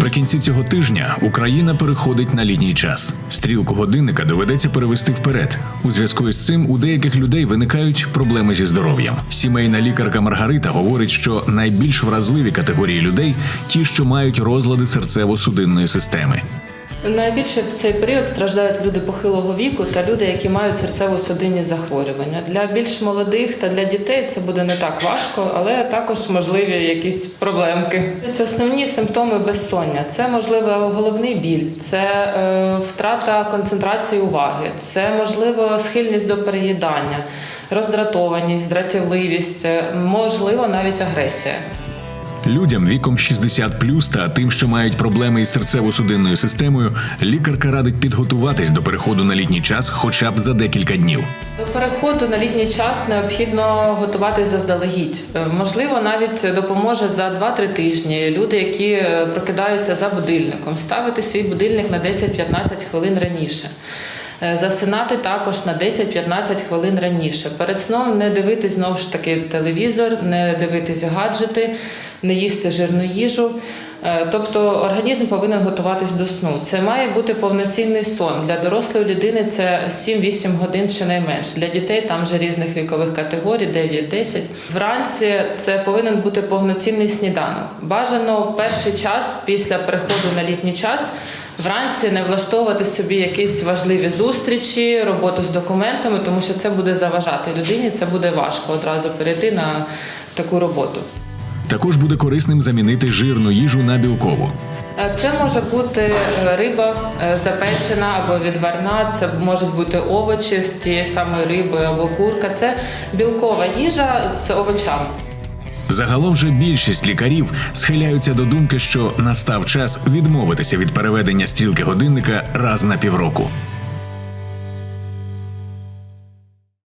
Наприкінці цього тижня Україна переходить на літній час. Стрілку годинника доведеться перевести вперед. У зв'язку із цим у деяких людей виникають проблеми зі здоров'ям. Сімейна лікарка Маргарита говорить, що найбільш вразливі категорії людей ті, що мають розлади серцево-судинної системи. Найбільше в цей період страждають люди похилого віку та люди, які мають серцево-судинні захворювання. Для більш молодих та для дітей це буде не так важко, але також можливі якісь проблемки. Основні симптоми безсоння це можливо головний біль, це е, втрата концентрації уваги, це можливо схильність до переїдання, роздратованість, дратівливість, е, можливо навіть агресія. Людям віком 60 та тим, що мають проблеми із серцево-судинною системою, лікарка радить підготуватись до переходу на літній час хоча б за декілька днів. До переходу на літній час необхідно готуватись заздалегідь. Е, Можливо, навіть допоможе за 2-3 тижні. Люди, які е, прокидаються за будильником, ставити свій будильник на 10-15 хвилин раніше. Е, Засинати також на 10-15 хвилин раніше. Перед сном не дивитись знову ж таки телевізор, не дивитись гаджети, не їсти жирну їжу. Е, Тобто організм повинен готуватись до сну. Це має бути повноцінний сон. Для дорослої людини це 7-8 годин щонайменше. Для дітей там вже різних вікових категорій, 9-10. Вранці це повинен бути повноцінний сніданок. Бажано перший час після переходу на літній час. Вранці не влаштовувати собі якісь важливі зустрічі, роботу з документами, тому що це буде заважати людині. Це буде важко одразу перейти на таку роботу. Також буде корисним замінити жирну їжу на білкову. Е, Це може бути е, риба е, запечена або відварна, це можуть бути овочі з тієї самої риби або курка. Це білкова їжа з овочами. Загалом же більшість лікарів схиляються до думки, що настав час відмовитися від переведення стрілки годинника раз на півроку.